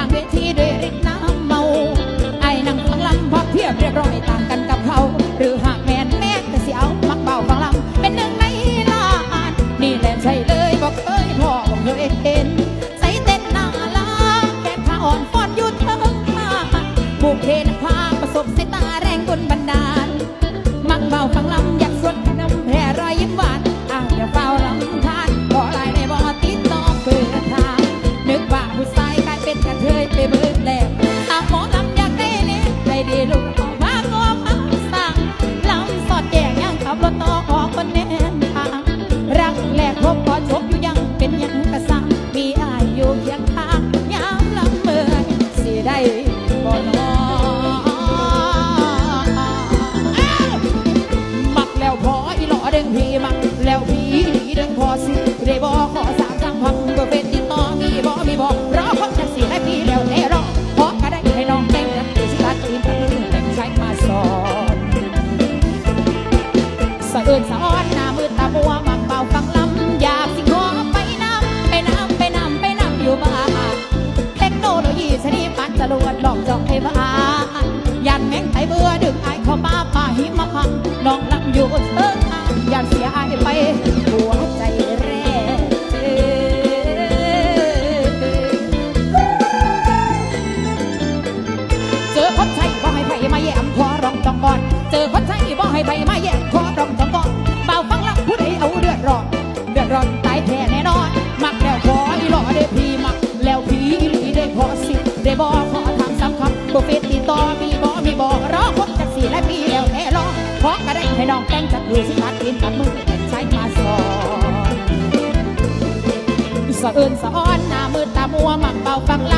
ข้างเวทีด้วยฤทธิ์น้ำเมา ไอ้นั่งฟังลำพอเพียบเรียบร้อยต่างกันกับเขา หรือหากแมนแม่ก็เสียวมักเบาฟังลำเป็นหนึ่งในล้านนี่แหละใช่เลยบอกเคยพ่อบอกเคยเห็นใส่เต้นหน้าลาแก้ผ้าอ่อนฟอนอยุดเทิงมาบุกเทนพาประสบสายตา ได้บ่นอมักแล้วพออีหล่อเด้งพีมักแล้วพีดีเด้งพอสิได้บอขอสามสั่งพักก็เป็นติดต่อมีบอมีบอรอพักแท็กซี่ให้พี่แล้วแต่รอพอก็ได้ให้น้องเต้นกันสิตัดทีมกันมือแต่งใช้มาสอนสะเอินสะอ้อนหน้ามืดตามัวมักเบาฟัง นิดปัดจรวดหลอกจอกให้บ้ายันแม่งไทยเบื่อดึงไอายเข้ามาป่าหิมะพังน้องลำอยู่เทิงทางยันเสียไอายไปหัวใจแร่เจอคนใช้บ่ให้ไผมาแย่มขอร้องจองก่อน เจอคนใช้บ่ให้ไผมาแย่มขอร้องจองก่อนเบาฟังลังผู้ใดเอาเดือดร้อนเดือดร้อนตายแท้แน่นอน มักแล้วพออีหล่อได้พี่มักแล้วพี่อีหลีได้พอสิได้บอก ซ้ำคำบ่เฟซติดต่อมีบ่มีบ่รอคนจักสี่และพี่แล้วแค่รอขอก็ได้ให้น้องแต่งจักอยู่สิทัดกินตัดมือเป็นใช้มาสอนสะเอินสะอ้อนหน้ามืดตามัวมักเบาฟังลา